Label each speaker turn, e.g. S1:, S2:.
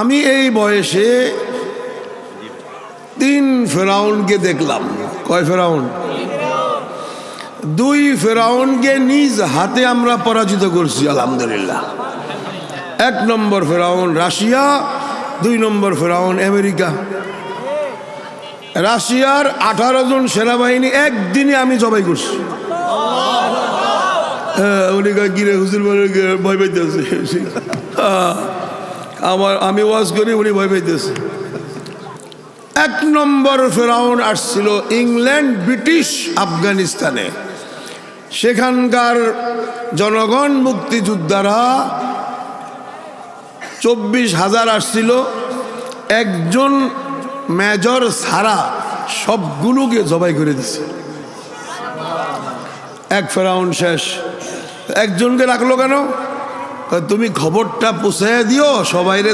S1: আমি এই বয়সে তিন ফেরাউনকে দেখলাম। কয় ফেরাউন? দুই ফেরাউনকে নিজ হাতে আমরা পরাজিত করছি আলহামদুলিল্লাহ। এক নম্বর ফেরাউন রাশিয়া দুই নম্বর ফেরাউন আমেরিকা। রাশিয়ার আঠারো জন সেনাবাহিনী একদিনে আমি জবাই করছি। হ্যাঁ, উনি কয় গিরে হুজুর ভয় পাইতেছে? হ্যাঁ, আমার, আমি ওয়াজ করি, উনি ভয় পাইতেছে। এক নম্বর ফেরাউন আসছিল ইংল্যান্ড, ব্রিটিশ, আফগানিস্তানে। সেখানকার জনগণ, মুক্তিযোদ্ধারা চব্বিশ হাজার আসছিল। একজন মেজর ছাড়া সবগুলোকে জবাই করে দিছে। এক ফেরাউন শেষ। একজনকে রাখল কেন? তুমি খবরটা পুষাইয়া দিও সবাইরে